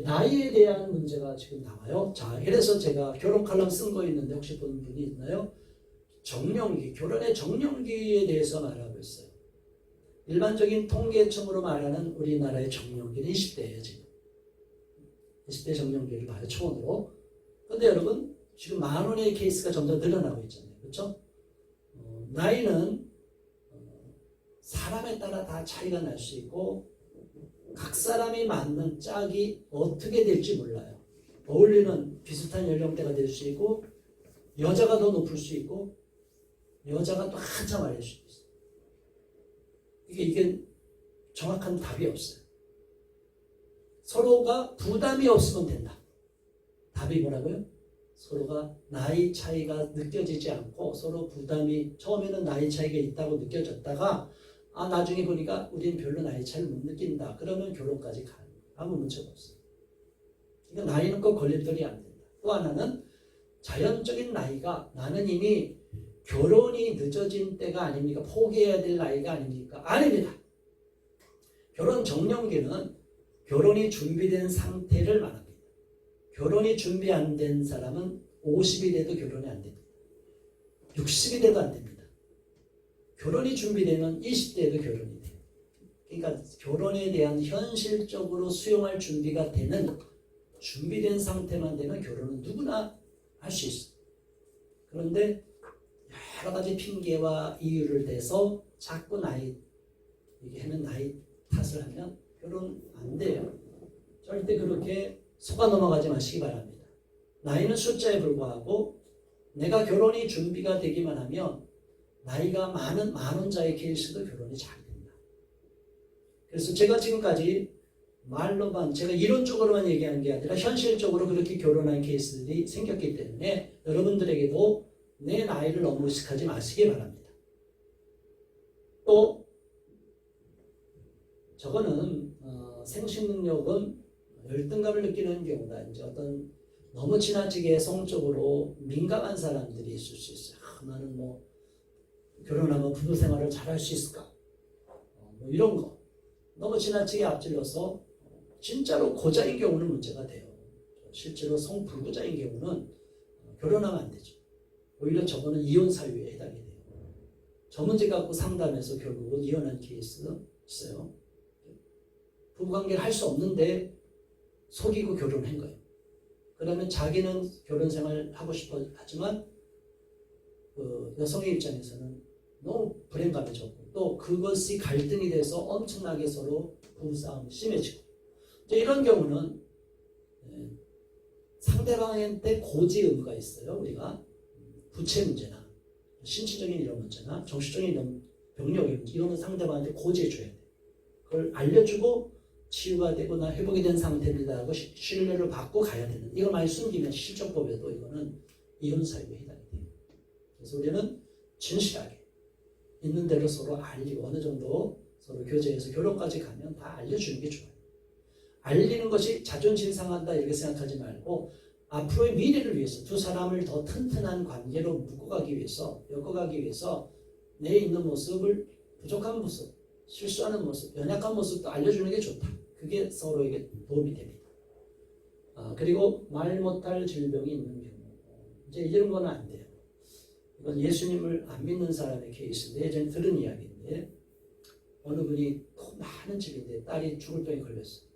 나이에 대한 문제가 지금 나와요. 자, 그래서 제가 결혼 칼럼 쓴 거 있는데 혹시 본 분이 있나요? 정년기, 결혼의 정년기에 대해서 말하고 있어요. 일반적인 통계청으로 말하는 우리나라의 정년기는 20대예요, 지금. 20대 정년기를 봐요, 초원으로. 근데 여러분, 지금 만 원의 케이스가 점점 늘어나고 있잖아요. 그렇죠? 어, 나이는 어, 사람에 따라 다 차이가 날 수 있고 각 사람이 맞는 짝이 어떻게 될지 몰라요. 어울리는 비슷한 연령대가 될 수 있고 여자가 더 높을 수 있고 여자가 또 한참 아래일 수도 있어요. 이게 이게 정확한 답이 없어요. 서로가 부담이 없으면 된다. 답이 뭐라고요? 서로가 나이 차이가 느껴지지 않고 서로 부담이 처음에는 나이 차이가 있다고 느껴졌다가 아 나중에 보니까 우린 별로 나이 차이를 못 느낀다. 그러면 결혼까지 가는 거예요. 아무 문제가 없어요. 그러니까 나이는 꼭 걸림돌이 안 된다. 또 하나는 자연적인 나이가 나는 이미 결혼이 늦어진 때가 아닙니까? 포기해야 될 나이가 아닙니까? 아닙니다. 결혼 정년기는 결혼이 준비된 상태를 말합니다. 결혼이 준비 안 된 사람은 50이 돼도 결혼이 안 됩니다. 60이 돼도 안 됩니다. 결혼이 준비되면 20대에도 결혼이 돼요. 그러니까 결혼에 대한 현실적으로 수용할 준비가 되는 준비된 상태만 되면 결혼은 누구나 할 수 있어요. 그런데 여러 가지 핑계와 이유를 대서 자꾸 나이 얘기하는 나이 탓을 하면 결혼 안 돼요. 절대 그렇게 속아 넘어가지 마시기 바랍니다. 나이는 숫자에 불과하고 내가 결혼이 준비가 되기만 하면 나이가 많은 만원자의 케이스도 결혼이 잘 된다. 그래서 제가 지금까지 말로만 제가 이론적으로만 얘기하는 게 아니라 현실적으로 그렇게 결혼한 케이스들이 생겼기 때문에 여러분들에게도 내 나이를 너무 의식하지 마시기 바랍니다. 또 저거는 어, 생식 능력은 열등감을 느끼는 경우가 이제 어떤 너무 지나치게 성적으로 민감한 사람들이 있을 수 있어요. 아, 나는 뭐 결혼하면 부부 생활을 잘 할 수 있을까? 어, 뭐 이런 거 너무 지나치게 앞질러서 진짜로 고자인 경우는 문제가 돼요. 실제로 성불구자인 경우는 결혼하면 안 되죠. 오히려 저거는 이혼 사유에 해당이 돼요. 저 문제 갖고 상담해서 결국은 이혼한 케이스 있어요. 부부관계를 할 수 없는데 속이고 결혼한 거예요. 그러면 자기는 결혼 생활 하고 싶어 하지만 그 여성의 입장에서는 너무 불행감이 적고 또 그것이 갈등이 돼서 엄청나게 서로 부부싸움이 심해지고 이런 경우는 예, 상대방한테 고지 의무가 있어요. 우리가 부채 문제나 신체적인 이런 문제나 정신적인 이런 병력의 문제 이거는 상대방한테 고지해 줘야 돼. 그걸 알려주고 치유가 되고 나 회복이 된 상태입니다 하고 시- 신뢰를 받고 가야 되는 이걸 많이 숨기면 실정법에도 이거는 이혼 사유에 해당이 돼요. 그래서 우리는 진실하게 있는 대로 서로 알리고 어느 정도 서로 교제해서 결혼까지 가면 다 알려주는 게 좋아요. 알리는 것이 자존심 상한다 이렇게 생각하지 말고 앞으로의 미래를 위해서 두 사람을 더 튼튼한 관계로 묶어가기 위해서 엮어가기 위해서 내 있는 모습을 부족한 모습, 실수하는 모습, 연약한 모습도 알려주는 게 좋다. 그게 서로에게 도움이 됩니다. 아, 그리고 말 못할 질병이 있는 경우 이제 이런 거는 안 돼요. 이건 예수님을 안 믿는 사람의 케이스인데 예전에 들은 이야기인데 어느 분이 돈 많은 집인데 딸이 죽을 병에 걸렸어요.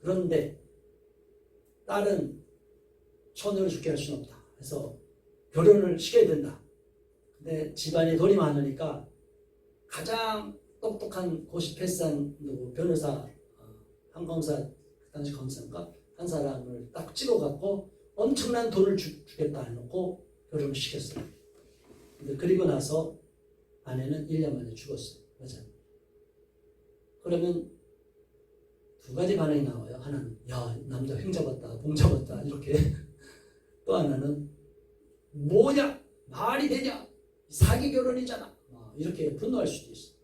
그런데 딸은 처녀를 죽게 할 수는 없다. 그래서 결혼을 시켜야 된다. 근데 집안에 돈이 많으니까 가장 똑똑한 고시 패스한 누구 변호사 어, 한 검사 그 당시 검사인가 한 사람을 딱 찍어갖고 엄청난 돈을 주, 주겠다 해놓고 결혼을 시켰어요. 근데 그리고 나서 아내는 1년 만에 죽었어요. 여자. 그러면 두 가지 반응이 나와요. 하나는 야 남자 횡 잡았다, 봉 잡았다 이렇게. 또 하나는 뭐냐 말이 되냐 사기 결혼이잖아. 어, 이렇게 분노할 수도 있어.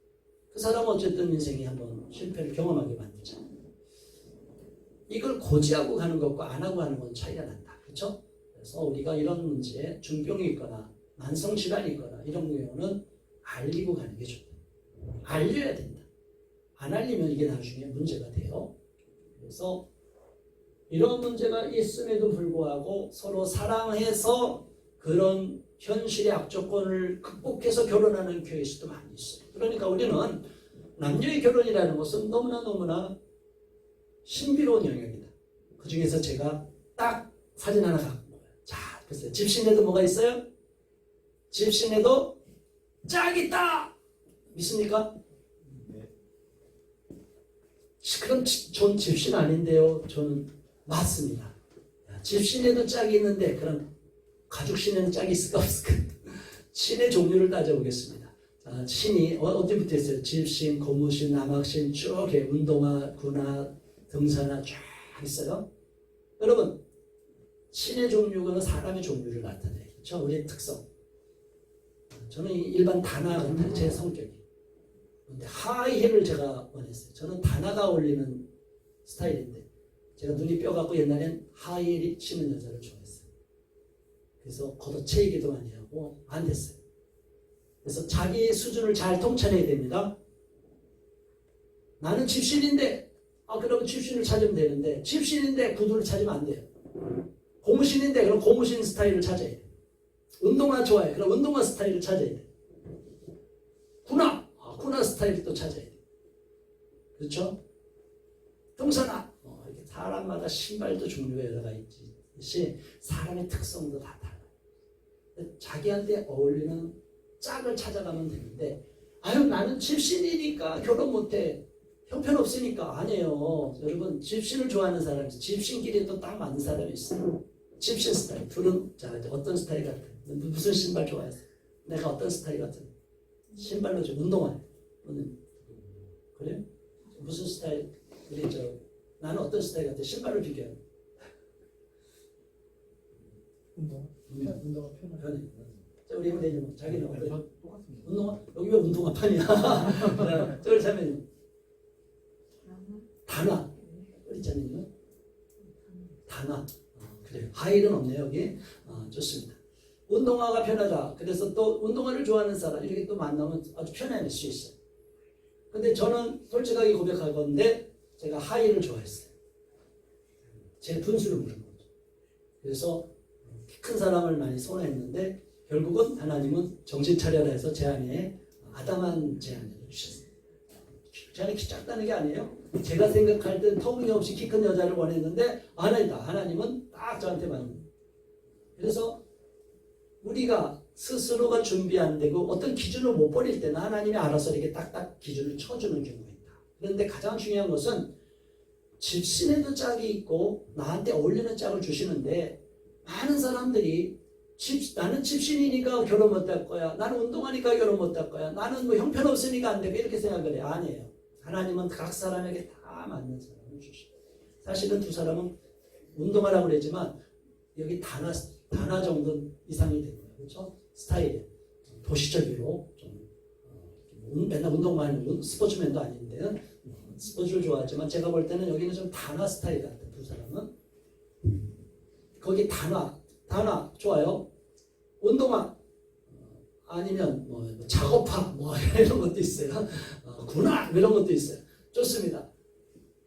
그 사람은 어쨌든 인생에 한번 실패를 경험하게 만들잖아. 이걸 고지하고 가는 것과 안 하고 가는 건 차이가 난다. 그렇죠? 그래서 우리가 이런 문제, 중병이 있거나 만성 질환이 있거나 이런 경우는 알리고 가는 게 좋다. 알려야 된다. 안 알리면 이게 나중에 문제가 돼요. 그래서 이런 문제가 있음에도 불구하고 서로 사랑해서 그런 현실의 악조건을 극복해서 결혼하는 수도 많이 있어요. 그러니까 우리는 남녀의 결혼이라는 것은 너무나 너무나 신비로운 영역이다. 그 중에서 제가 딱 사진 하나 갖고 보세요. 집신에도 뭐가 있어요? 집신에도 짝이 있다! 믿습니까? 그럼 지- 전 집신 아닌데요. 저는 맞습니다. 야, 집신에도 짝이 있는데 그럼 가죽신에는 짝이 있을까 없을까? 신의 종류를 따져보겠습니다. 자, 신이 어, 어디부터 있어요? 집신, 고무신, 남학신 쭉 해. 운동화, 군화, 등산화 쫙 있어요. 여러분 신의 종류가 사람의 종류를 나타내요. 그렇죠? 우리의 특성. 저는 이 일반 단아 같은 제 성격이. 근데 하이힐을 제가 원했어요. 저는 단아가 어울리는 스타일인데 제가 눈이 뼈갖고 옛날엔 하이힐 신는 여자를 좋아했어요. 그래서 걷어채이기도 많이 하고 안 됐어요. 그래서 자기 수준을 잘 통찰해야 됩니다. 나는 집신인데 아 그러면 집신을 찾으면 되는데 집신인데 구두를 찾으면 안 돼요. 고무신인데 그럼 고무신 스타일을 찾아야 돼. 운동화 좋아해. 그럼 운동화 스타일을 찾아야 돼. 군화 아, 군화 스타일을 또 찾아야 돼. 그렇죠? 등산화 어, 이렇게 사람마다 신발도 종류가 여러 가지 있듯이 사람의 특성도 다 달라요. 자기한테 어울리는 짝을 찾아가면 되는데 아유 나는 집신이니까 결혼 못해 형편없으니까 아니에요 여러분 집신을 좋아하는 사람이 집신끼리 또 딱 맞는 사람이 있어요 집신 스타일. 둘은 자 이제 어떤 스타일 같아? 무- 무슨 신발 좋아했어? 내가 어떤 스타일 같은 신발로 좀 운동화 오늘 그래? 무슨 스타일 우리 저 나는 어떤 스타일 같아? 신발을 비교해. 운동. 음, 운동화. 편해. 자 우리 뭐 자기는 어때? 똑같습니다. 운동화? 여기 왜 운동화 판이야? 저를 사면 단화? 우리 자매님은 단화. 어, 그래요 하이는 없네요 여기. 어, 좋습니다. 운동화가 편하다. 그래서 또 운동화를 좋아하는 사람 이렇게 또 만나면 아주 편해질 수 있어요. 근데 저는 솔직하게 고백할 건데 제가 하이를 좋아했어요. 제 분수를 부른 거죠. 그래서 키 큰 사람을 많이 선호했는데 결국은 하나님은 정신 차려라 해서 제 안에 아담한 제안을 주셨어요 제 안에 키 작다는 게 아니에요 제가 생각할 땐 터무니없이 키 큰 여자를 원했는데 아니다. 하나님은 딱 저한테 맞는. 그래서 우리가 스스로가 준비 안 되고 어떤 기준을 못 버릴 때는 하나님이 알아서 이렇게 딱딱 기준을 쳐주는 경우가 있다. 그런데 가장 중요한 것은 집신에도 짝이 있고 나한테 어울리는 짝을 주시는데 많은 사람들이 집, 나는 집신이니까 결혼 못할 거야. 나는 운동하니까 결혼 못할 거야. 나는 뭐 형편없으니까 안 되고 이렇게 생각을 해. 아니에요. 하나님은 각 사람에게 다 맞는 사람을 주시고 사실은 두 사람은 운동하라고 그랬지만 여기 단화 단화 정도 이상이 거예요 그렇죠 스타일 도시적으로 좀 어, 운- 맨날 운동만 하는 스포츠맨도 아닌데 어, 스포츠를 좋아하지만 제가 볼 때는 여기는 좀 단화 스타일 같아 두 사람은 거기 단화 단화 좋아요 운동화 어, 아니면 뭐 작업화 뭐 이런 것도 있어요 어, 군화 이런 것도 있어요. 좋습니다.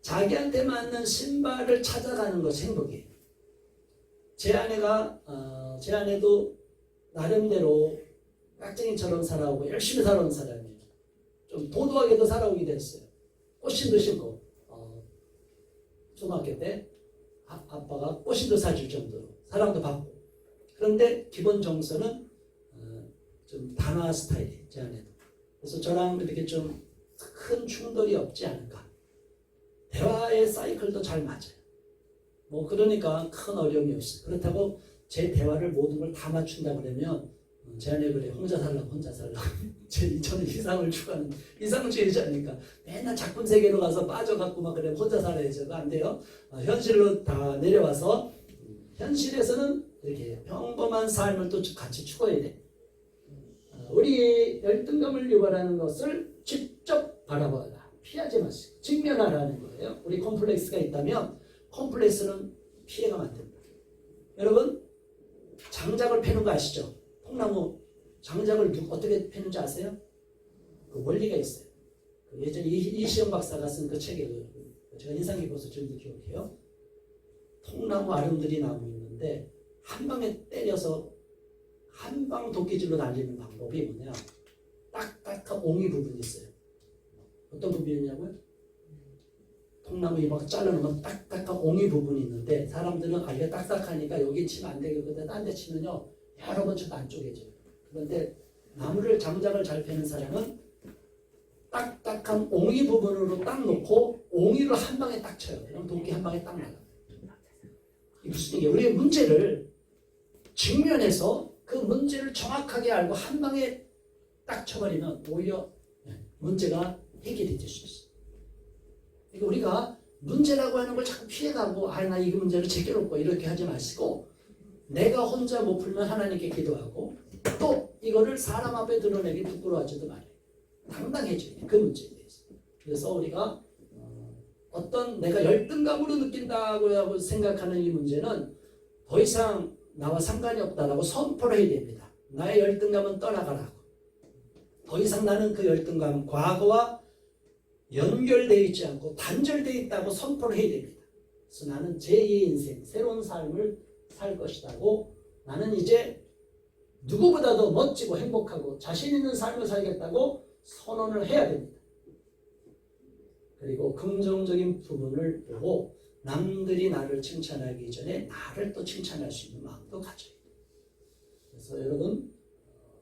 자기한테 맞는 신발을 찾아가는 것이 행복이에요. 제 아내가 어, 제 아내도 나름대로 깍쟁이처럼 살아오고 열심히 살아온 사람이에요. 좀 도도하게도 살아오게 됐어요. 꽃신도 신고 어, 초등학교 때 아, 아빠가 꽃신도 사줄 정도로 사랑도 받고 그런데 기본 정서는 어, 좀 단화 스타일이에요. 제 아내도. 그래서 저랑 이렇게 좀 큰 충돌이 없지 않을까. 대화의 사이클도 잘 맞아요. 뭐 그러니까 큰 어려움이 없어요. 그렇다고 제 대화를 모든 걸 다 맞춘다 그러면 어, 제 안에 그래 혼자 살라고 혼자 살라고 제 저는 이상을 추구하는 이상주의자니까 맨날 작품 세계로 가서 빠져갖고 막 그래 혼자 살아야죠. 그거 안 돼요. 어, 현실로 다 내려와서 현실에서는 이렇게 평범한 삶을 또 같이 추구해야 돼. 어, 우리 열등감을 유발하는 것을 직접 바라봐라. 피하지 마세요. 직면하라는 거예요. 우리 콤플렉스가 있다면 콤플렉스는 피해가 만듭니다. 여러분 장작을 패는 거 아시죠? 콩나무 장작을 누, 어떻게 패는지 아세요? 그 원리가 있어요. 그 예전에 이- 이시영 박사가 쓴 그 책에 그 제가 인상 깊어서 지금도 기억해요. 통나무 아름드리 나무 있는데 한 방에 때려서 한 방 도끼질로 날리는 방법이 뭐냐? 딱딱한 옹이 부분이 있어요. 어떤 부분이냐고요? 통나무 이막 잘라놓으면 딱딱한 옹이 부분이 있는데 사람들은 아 이게 딱딱하니까 여기 치면 안 되겠거든. 딴데 치면요 여러 번 쳐도 안 쪼개져요. 그런데 나무를 장작을 잘 패는 사람은 딱딱한 옹이 부분으로 딱 놓고 옹이를 한 방에 딱 쳐요. 그럼 도끼 한 방에 딱 나가. 무슨 얘기예요? 우리의 문제를 직면해서 그 문제를 정확하게 알고 한 방에 딱 쳐버리면 오히려 문제가 해결이 될 수 있어요. 그러니까 우리가 문제라고 하는 걸 자꾸 피해가고 아 나 이 문제를 제껴놓고 이렇게 하지 마시고 내가 혼자 못 풀면 하나님께 기도하고 또 이거를 사람 앞에 드러내기 부끄러워하지도 말아요. 당당해져야 돼. 그 문제에 대해서. 그래서 우리가 어, 어떤 내가 열등감으로 느낀다고 생각하는 이 문제는 더 이상 나와 상관이 없다라고 선포를 해야 됩니다. 나의 열등감은 떠나가라고. 더 이상 나는 그 열등감, 과거와 연결되어 있지 않고 단절되어 있다고 선포를 해야 됩니다. 그래서 나는 제2의 인생, 새로운 삶을 살 것이라고 나는 이제 누구보다도 멋지고 행복하고 자신 있는 삶을 살겠다고 선언을 해야 됩니다. 그리고 긍정적인 부분을 보고 남들이 나를 칭찬하기 전에 나를 또 칭찬할 수 있는 마음도 가져야 돼요. 그래서 여러분 어,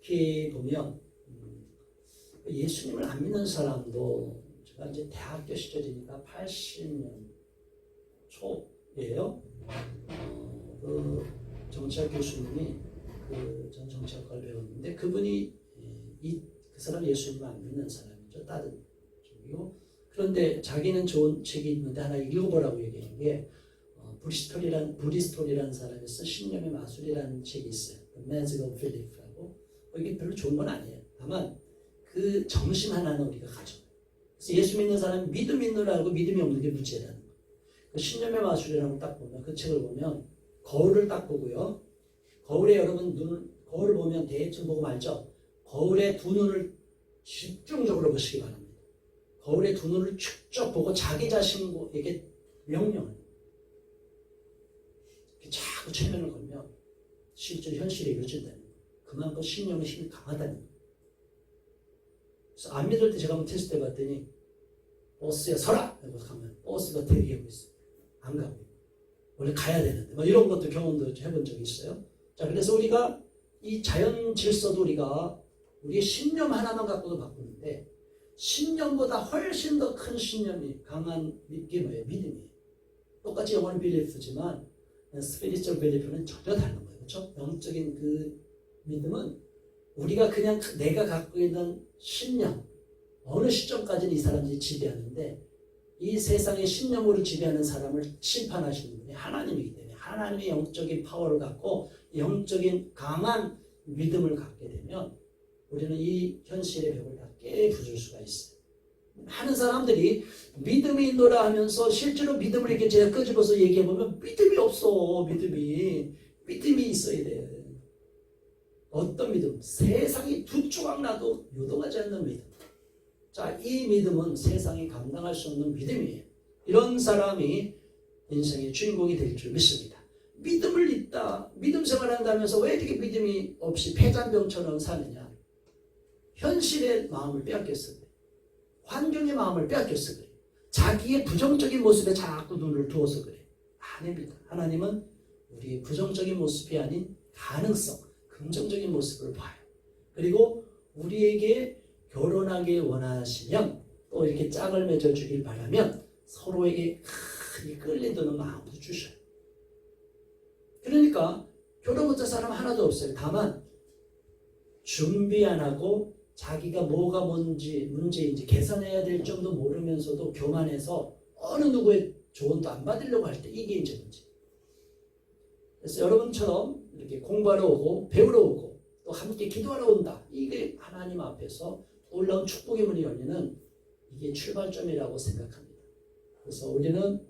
특히 보면 음, 예수님을 안 믿는 사람도 제가 이제 대학교 시절이니까 80년 초예요. 어, 그 정치학 교수님이 그 전 정치학과를 배웠는데 그분이 예, 이, 그 사람 예수님을 안 믿는 사람이죠. 다른 쪽이고 그런데 자기는 좋은 책이 있는데 하나 읽어보라고 얘기한 게 어, 브리스톨이란 브리스톨이라는 사람이 쓴 신념의 마술이라는 책이 있어요. Philip라고 어, 이게 별로 좋은 건 아니에요. 다만 그 정신 하나는 우리가 가져. 그래서 예수 믿는 사람이 믿음 있는 줄 알고 믿음이 없는 게 문제라는 거예요. 그 신념의 마술이라는 걸딱 보면 그 책을 보면 거울을 딱 보고요. 거울에 여러분 눈을 거울을 보면 대충 보고 말죠. 거울에 두 눈을 집중적으로 보시기 바랍니다. 거울에 두 눈을 축적 보고 자기 자신에게 명령을 자꾸 최면을 걸면 실제 현실에 이루어진다는. 그만큼 신념의 힘이 강하다는 거예요. 그래서 안 믿을 때 제가 한번 테스트 해봤더니 버스에 서라! 이러고 가면 버스가 대기하고 있어요. 안 가고. 원래 가야 되는데 뭐 이런 것도 경험도 해본 적이 있어요. 자 그래서 우리가 이 자연 질서도 우리가 우리의 신념 하나만 갖고도 바꾸는데 신념보다 훨씬 더 큰 신념이 강한 게 뭐예요? 믿음이에요. 똑같이 영어는 빌리프지만 스피리처 빌리프는 전혀 다른 거예요. 그렇죠? 영적인 그 믿음은 우리가 그냥 내가 갖고 있는 신념 어느 시점까지는 이 사람들이 지배하는데 이 세상의 신념으로 지배하는 사람을 심판하시는 분이 하나님이기 때문에 하나님의 영적인 파워를 갖고 영적인 강한 믿음을 갖게 되면 우리는 이 현실의 벽을 다 깨부술 수가 있어요. 많은 사람들이 믿음이 있노라 하면서 실제로 믿음을 이렇게 제가 끄집어서 얘기해 보면 믿음이 없어. 믿음이 믿음이 있어야 돼. 어떤 믿음? 세상이 두 조각 나도 요동하지 않는 믿음. 자, 이 믿음은 세상이 감당할 수 없는 믿음이에요. 이런 사람이 인생의 주인공이 될 줄 믿습니다. 믿음을 있다, 믿음 생활한다면서 왜 이렇게 믿음이 없이 폐잔병처럼 사느냐? 현실의 마음을 빼앗겼어 그래. 환경의 마음을 빼앗겼어 그래. 자기의 부정적인 모습에 자꾸 눈을 두어서 그래. 아닙니다. 하나님은 우리의 부정적인 모습이 아닌 가능성, 긍정적인 모습을 봐요. 그리고 우리에게 결혼하기 원하시면 또 이렇게 짝을 맺어 주길 바라면 서로에게 크게 끌리드는 마음도 주셔요. 그러니까 결혼 못한 사람 하나도 없어요. 다만 준비 안 하고 자기가 뭐가 뭔지 문제인지 개선해야 될 점도 모르면서도 교만해서 어느 누구의 조언도 안 받으려고 할 때 이게 이제 문제. 그래서 여러분처럼 이렇게 공부하러 오고 배우러 오고 또 함께 기도하러 온다. 이게 하나님 앞에서 놀라운 축복의 문이 열리는 이게 출발점이라고 생각합니다. 그래서 우리는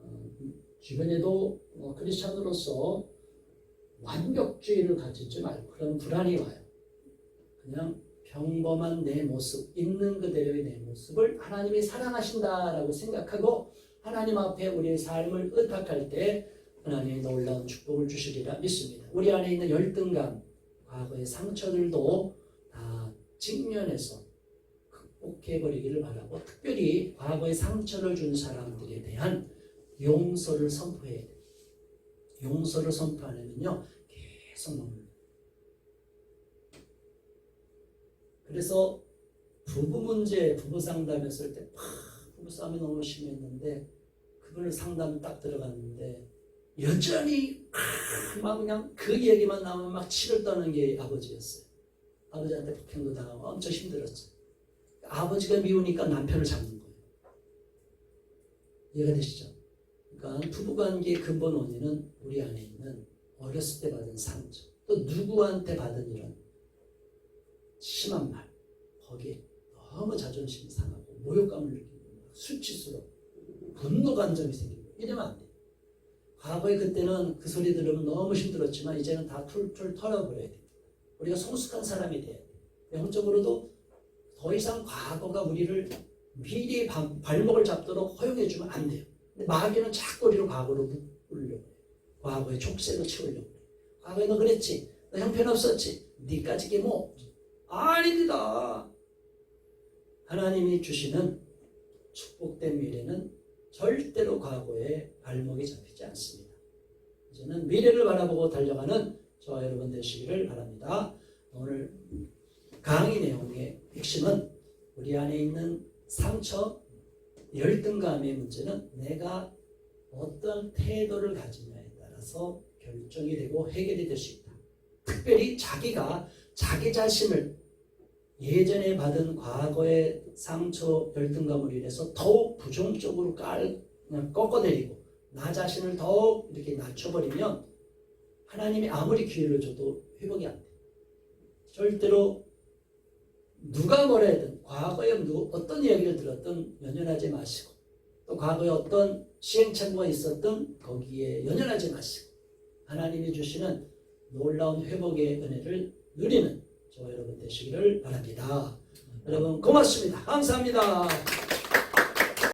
어, 주변에도 어, 크리스찬으로서 완벽주의를 가지지 말고 그런 불안이 와요. 그냥 평범한 내 모습, 있는 그대로의 내 모습을 하나님이 사랑하신다라고 생각하고 하나님 앞에 우리의 삶을 의탁할 때 하나님의 놀라운 축복을 주시리라 믿습니다. 우리 안에 있는 열등감, 과거의 상처들도 다 직면해서 극복해버리기를 바라고 특별히 과거의 상처를 준 사람들에 대한 용서를 선포해야 돼요. 용서를 선포하려면요 계속 머물러. 그래서 부부 문제, 부부 상담했을 때막 부부 싸움이 너무 심했는데 그분을 상담 딱 들어갔는데 여전히 막 그냥 그 얘기만 나오면 막 치를 떠는 게 아버지였어요. 아버지한테 폭행도 당하고 엄청 힘들었죠. 아버지가 미우니까 남편을 잡는 거예요. 이해가 되시죠? 그러니까 부부관계의 근본 원인은 우리 안에 있는 어렸을 때 받은 상처, 또 누구한테 받은 이런 심한 말, 거기에 너무 자존심이 상하고 모욕감을 느끼고 수치스럽고 분노 감정이 생기고 이러면 안 돼요. 과거에 그때는 그 소리 들으면 너무 힘들었지만 이제는 다 툴툴 털어버려야 됩니다. 우리가 성숙한 사람이 돼야 돼요. 영적으로도 더 이상 과거가 우리를 미리 발- 발목을 잡도록 허용해주면 안 돼요. 마귀는 자꾸 우리를 과거로 묶으려고. 과거의 족쇄로 채우려고. 과거에 너 그랬지. 너 형편없었지. 니까지 이게 뭐. 아닙니다. 하나님이 주시는 축복된 미래는 절대로 과거에 발목이 잡히지 않습니다. 이제는 미래를 바라보고 달려가는 저와 여러분 되시기를 바랍니다. 오늘 강의 내용의 핵심은 우리 안에 있는 상처, 열등감의 문제는 내가 어떤 태도를 가지냐에 따라서 결정이 되고 해결이 될 수 있다. 특별히 자기가 자기 자신을 예전에 받은 과거의 상처, 열등감으로 인해서 더욱 부정적으로 깔, 그냥 꺾어내리고 나 자신을 더욱 이렇게 낮춰버리면 하나님이 아무리 기회를 줘도 회복이 안 돼. 절대로 누가 뭐라 하든 과거에 누구 어떤 이야기를 들었든 연연하지 마시고 또 과거에 어떤 시행착오가 있었든 거기에 연연하지 마시고 하나님이 주시는 놀라운 회복의 은혜를 누리는 저와 여러분 되시기를 바랍니다. 여러분 고맙습니다. 감사합니다.